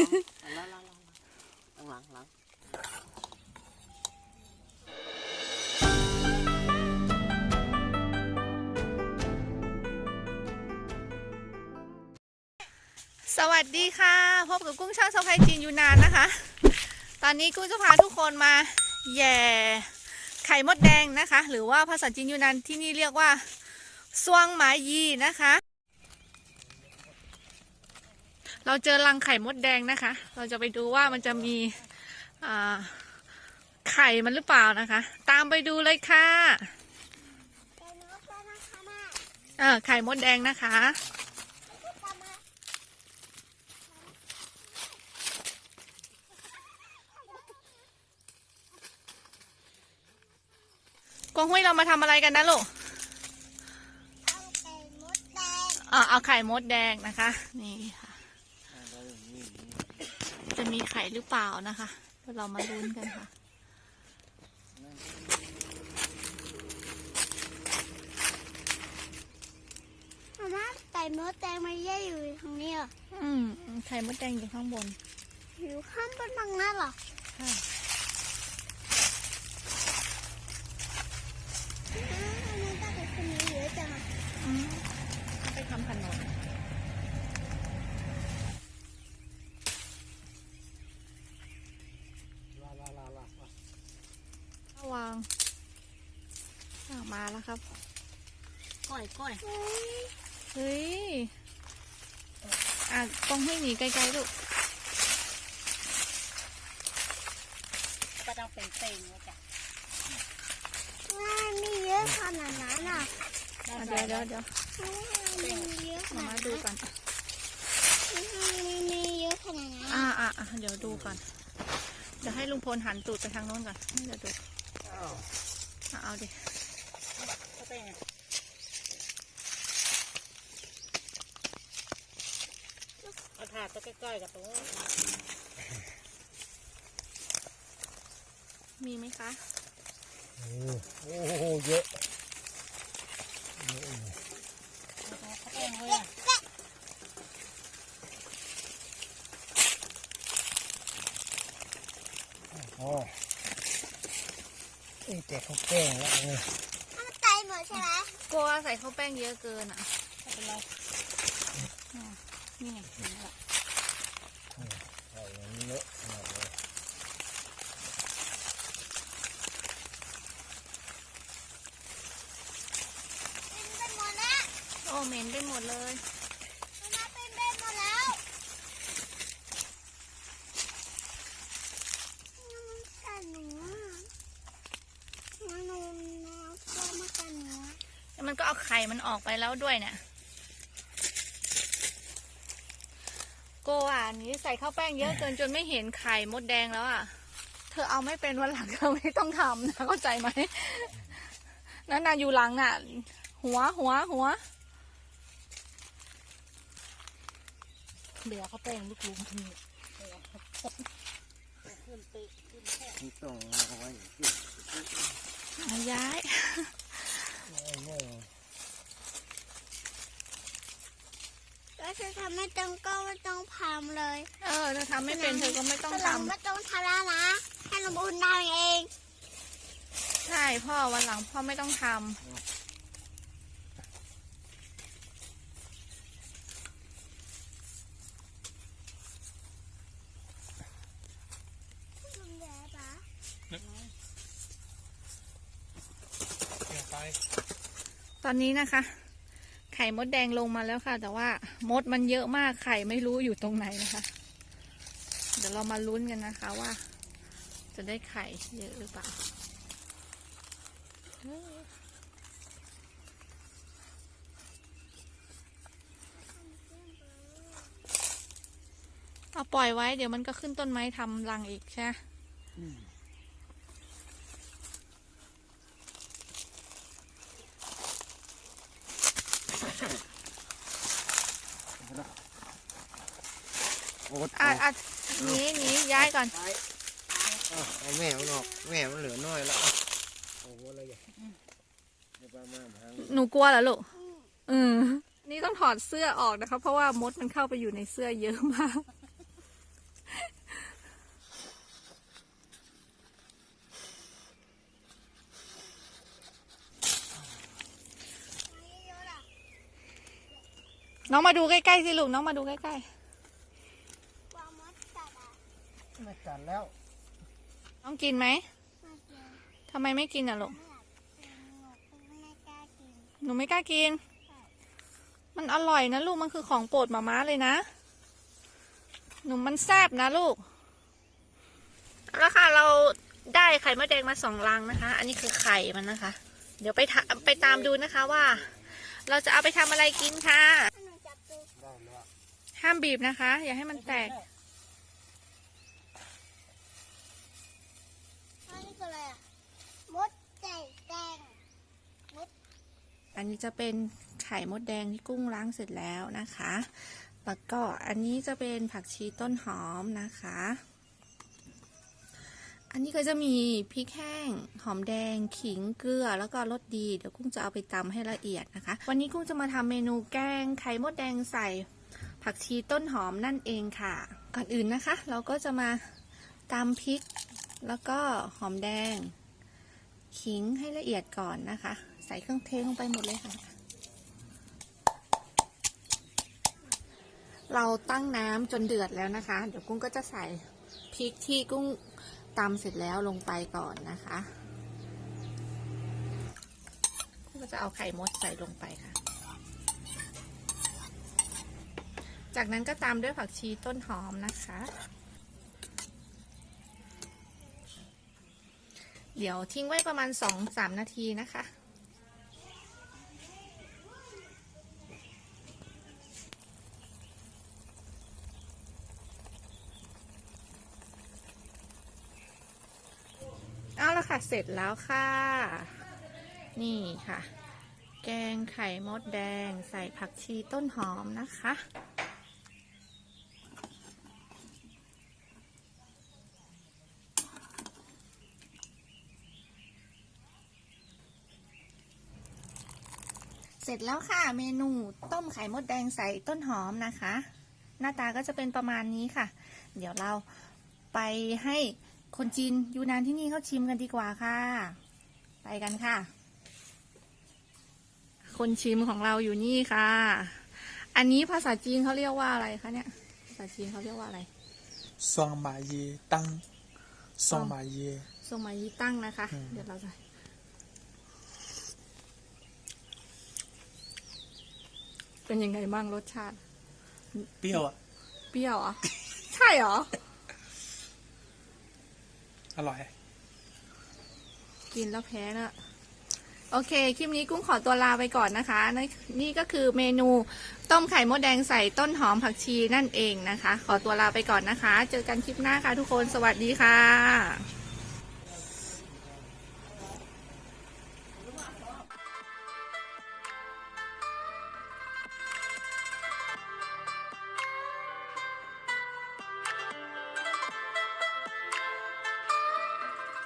หลังหลังหลังหลังสวัสดีค่ะ พบกับกุ้งช่างสะพายจีนอยู่นานนะคะ ตอนนี้กุ้งจะพาทุกคนมาแย่ไข่มดแดงนะคะ หรือว่าภาษาจีนยูนานที่นี่เรียกว่าซวงหมายีนะคะ เราเจอรังไข่มดแดงนะคะ เราจะไปดูว่ามันจะมีอ่าไข่มันหรือเปล่านะคะ ตามไปดูเลยค่ะเออไข่มดแดงนะคะกวางหุ้ยเรามาทำอะไรกันนะลูกอ่าเอาไข่มดแดงนะคะ นี่ค่ะ จะมีไข่หรือเปล่านะคะเดี๋ยวเรามาลุ้นกันค่ะ มาม่าไก่มดแดงมันเย่อยู่ตรงนี้เหรออืมไข่มดแดงอยู่ข้างบน อยู่ข้างบนตรงนั้นเหรอค่ะอ้าวทำไมตาเป็นคนนี้เยอะจังอะอืมเอาไปทำขนม ครับ ก้อยก้อยเฮ้ยเฮ้ย อะกองให้หนีไกลๆลูกก็ต้องเป็นเต็งว่าจ้ะว่ามีเยอะขนาดนั้นอะอะเดี๋ยวเดี๋ยวเดี๋ยวว่ามีเยอะขมานาดมานั้นดูก่อนมันมีเยอะขนาดนั้นอ่าอ่าอะเดี๋ยวดูก่อน เดี๋ยวให้ลุงพลหันตูดไปทางโน้นก่อนเดี๋ยวดูอะเอาดิ เต็งเอาถาดตัวใกล้ๆกับตัวมีไหมคะ โอ้โหเยอะเขาเต็งเลยอะอ๋อนี่แต่เขาแกล้งแล้วนี่ย ใช่ไหมกลัวใส่ข้าวแป้งเยอะเกินอะไม่เป็นไรนี่ไงเห็นแล้วใส่อย่างนี้เยอะขนาดเลยเป็นไปหมดแล้วโอ้เหม็นไปหมดเลย มันมาเป็นไปหมดแล้วมันกัดหนูอะมันหนูนะก็มากัดหนูอะ แล้ว มันก็เอาไข่มันออกไปแล้วด้วยเนี่ยโกอะนี้ใส่ข้าวแป้งเยอะเกินจนไม่เห็นไข่มดแดงแล้วอะ เธอเอาไม่เป็นวันหลังเธอไม่ต้องทำนะเข้าใจไหมนั่นน่ะอยู่หลังน่ะ หัวหัวหัวเดี๋ยวเขาเต็งลูกลุงทีขึ้นตีขึ้นแค่นี่ต้องเอาไว้อย่างที่เอาย้ายเอาไว้ แล้วจะทำไม่ต้องก็ไม่ต้องทำเลยเออเธอทำไม่เป็นเธอก็ไม่ต้องวันหทลัไม่ต้องทำแล้วนะให้หนูบุญทำเองำใช่พ่อวันหลังพ่อไม่ต้องทำ ตอนนี้นะคะ ไข่มดแดงลงมาแล้วค่ะ แต่ว่ามดมันเยอะมากไข่ไม่รู้อยู่ตรงไหนนะคะ เดี๋ยวเรามาลุ้นกันนะคะว่า จะได้ไข่เยอะหรือเปล่าเอาปล่อยไว้เดี๋ยวมันก็ขึ้นต้นไม้ทำรังอีกใช่ไหม ดอะอะหนีหนีย้ายก่อนเอาแม่มันออกแม่มันเหลือน้อยแล้วหนูกลัวเหรอลูกอืมนี่ต้องถอดเสื้อออกนะครับเพราะว่ามดมันเข้าไปอยู่ในเสื้อเยอะมาก น้องมาดูใกล้ๆสิลูกน้องมาดูใกล้ๆ ไม่กัดแล้วๆน้องกินไหมไม่เจอทำไมไม่กินอะลูกไม่อยากกินหนูไม่กล้ากินหนูไม่กล้ากิน มันอร่อยนะลูก มันคือของโปรดหมาม้าเลยนะ หนูมันแซ่บนะลูกเอาละค่ะเราได้ไข่มดแดงมาสองลังนะคะ อันนี้คือไข่มันนะคะ เดี๋ยวไปทาไปตามดูนะคะว่า เราจะเอาไปทำอะไรกินค่ะถ้าหนูจับดูได้แล้วห้ามบีบนะคะ อย่าให้มันแตก อันนี้คืออะไรอะมดใจแดงอันนี้จะเป็นไข่มดแดงที่กุ้งล้างเสร็จแล้วนะคะ แล้วก็อันนี้จะเป็นผักชีต้นหอมนะคะ อันนี้ก็จะมีพริกแห้ง หอมแดง ขิง เกลือ แล้วก็รสดี เดี๋ยวกุ้งจะเอาไปตำให้ละเอียดนะคะ วันนี้กุ้งจะมาทำเมนูแกงไข่มดแดงใส่ผักชีต้นหอมนั่นเองค่ะ ก่อนอื่นนะคะ เราก็จะมาตำพริก แล้วก็หอมแดง ขิงให้ละเอียดก่อนนะคะ ใส่เครื่องเทลงไปหมดเลยค่ะ เราตั้งน้ำจนเดือดแล้วนะคะ เดี๋ยวกุ้งก็จะใส่พริกที่กุ้งตำเสร็จแล้วลงไปก่อนนะคะกุ้งก็จะเอาไข่มดใส่ลงไปค่ะ จากนั้นก็ตามด้วยผักชีต้นหอมนะคะ เดี๋ยวทิ้งไว้ประมาณ2-3นาทีนะคะ เอาละค่ะ เสร็จแล้วค่ะ นี่ค่ะ แกงไข่มดแดงใส่ผักชีต้นหอมนะคะ ร็จแล้วค่ะเมนูต้มไข่มดแดงใส่ต้นหอมนะคะ หน้าตาก็จะเป็นประมาณนี้ค่ะ เดี๋ยวเราไปให้คนจีนอยู่นานที่นี่เขาชิมกันดีกว่าค่ะ ไปกันค่ะ คนชิมของเราอยู่นี่ค่ะ อันนี้ภาษาจีนเขาเรียกว่าอะไรคะเนี่ยภาษาจีนเขาเรียกว่าอะไรซองมาเยตั้งซองมาเยซองมาเยตั้งนะคะ เดี๋ยวเราจะ เป็นยังไงบ้างรสชาติ标啊，เปรี้ยวเหรอะ ใช่เหรอ อร่อย กินแล้วแพ้นะโอเค คลิปนี้กุ้งขอตัวลาไปก่อนนะคะนนี่ก็คือเมนูต้มไข่มดแดงใส่ต้นหอมผักชีนั่นเองนะคะ ขอตัวลาไปก่อนนะคะ เจอกันคลิปหน้าค่ะทุกคน สวัสดีค่ะ